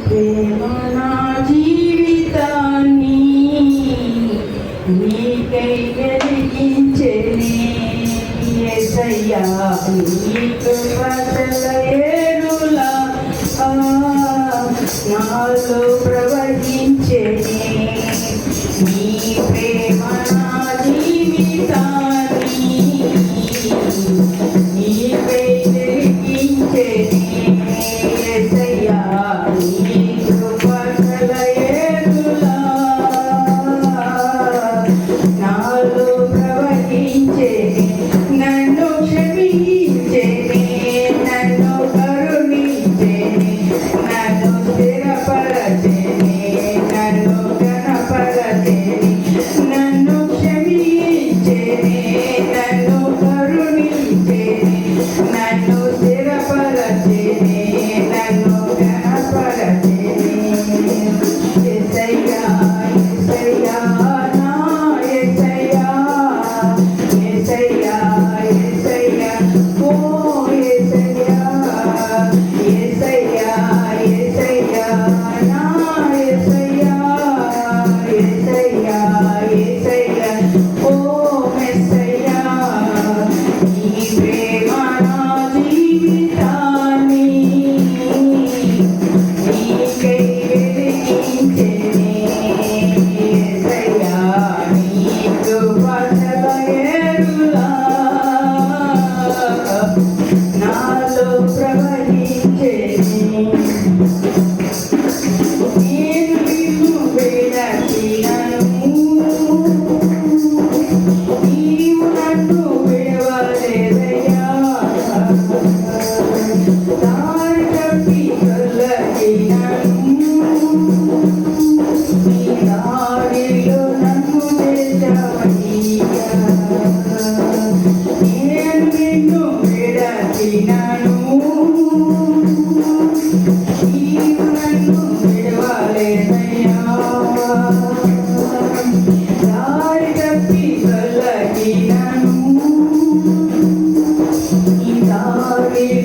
ప్రేమ నా జీవితాన్ని నీకై కలిగించనే ఎసయ్యా నీ కృపతలయేరులా నాలో ప్రవహించనే నీ ప్రేమ నా జీవిత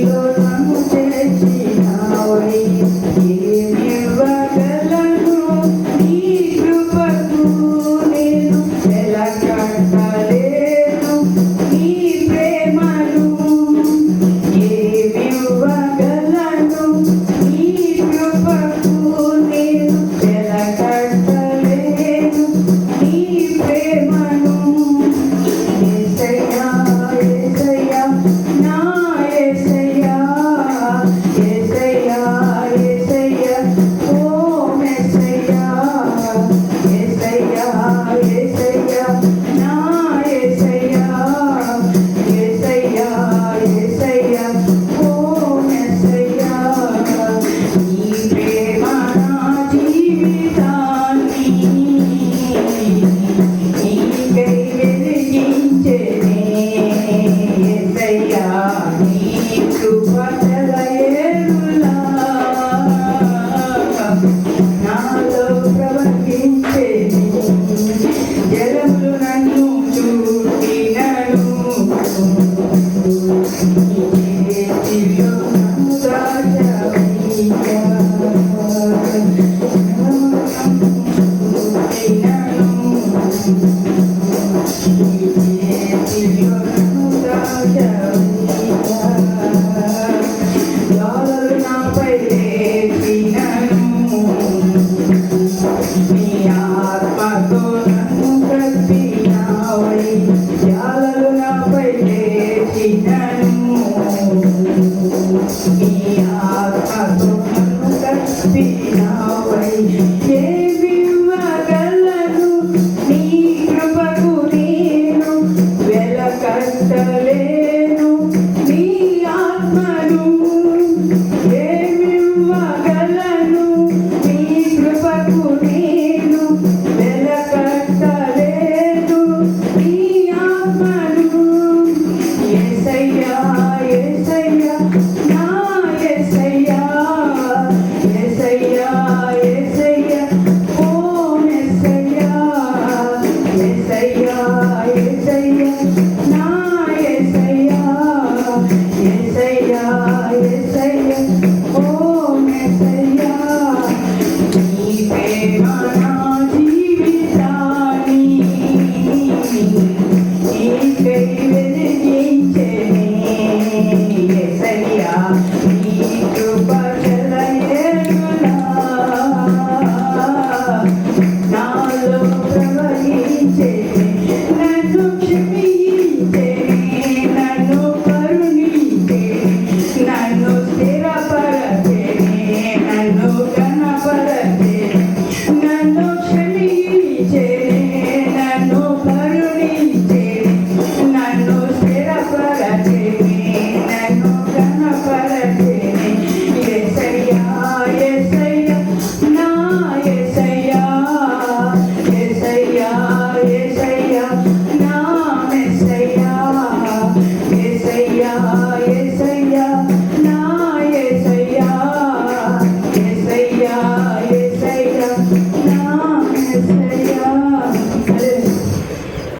vida.